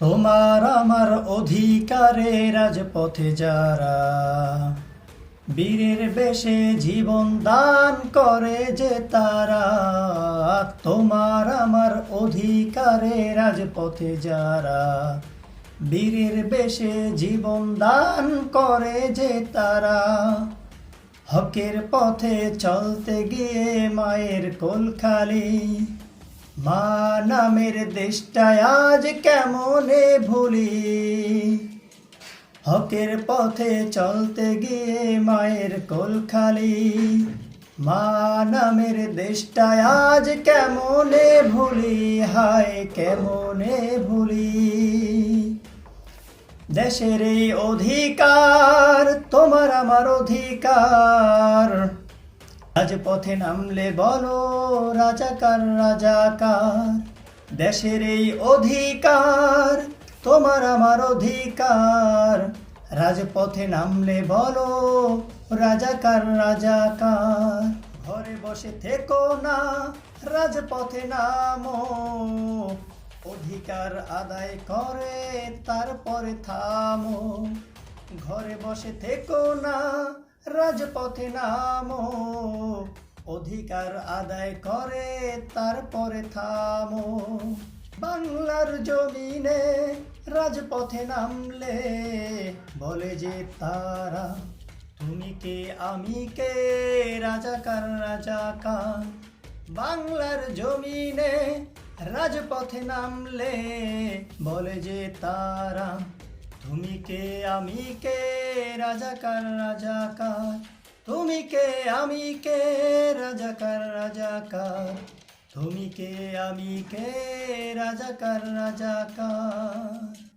তোমার আমার অধিকারে রাজপথে যারা বীরের বেশে জীবন দান করে যে তারা, তোমার আমার অধিকারে রাজপথে যারা বীরের বেশে জীবন দান করে যে তারা, হকের পথে চলতে গিয়ে মায়ের কোল খালি। মা নামের দেশটায় আজ কেমনে ভুলি? হকের পথে চলতে গিয়ে মায়ের কোল খালি। মা নামের দেশটায় আজ কেমনে ভুলি? হায়, কেমনে ভুলি? দেশের এই অধিকার, তোমার আমার অধিকার। রাজপথে নামলে বলো রাজাকার রাজাকার দেশের এই অধিকার, তোমার আমার অধিকার। রাজপথে নামলে বলো রাজাকার রাজাকার ঘরে বসে থেকো না, রাজপথে নামো। অধিকার আদায় করে, তারপরে থামো। ঘরে বসে থেকো না রাজপথে নামো, অধিকার আদায় করে তারপরে থামো। বাংলার জমিনে রাজপথে নামলে বলে যে তারা, তুমি কে, আমি কে রাজাকার রাজাকার বাংলার জমিনে রাজপথে নামলে বলে যে তারা তুমি কে আমি কে রাজাকার রাজাকার। তুমি কে আমি কে রাজাকার রাজাকার। তুমি কে আমি কে রাজাকার রাজাকার।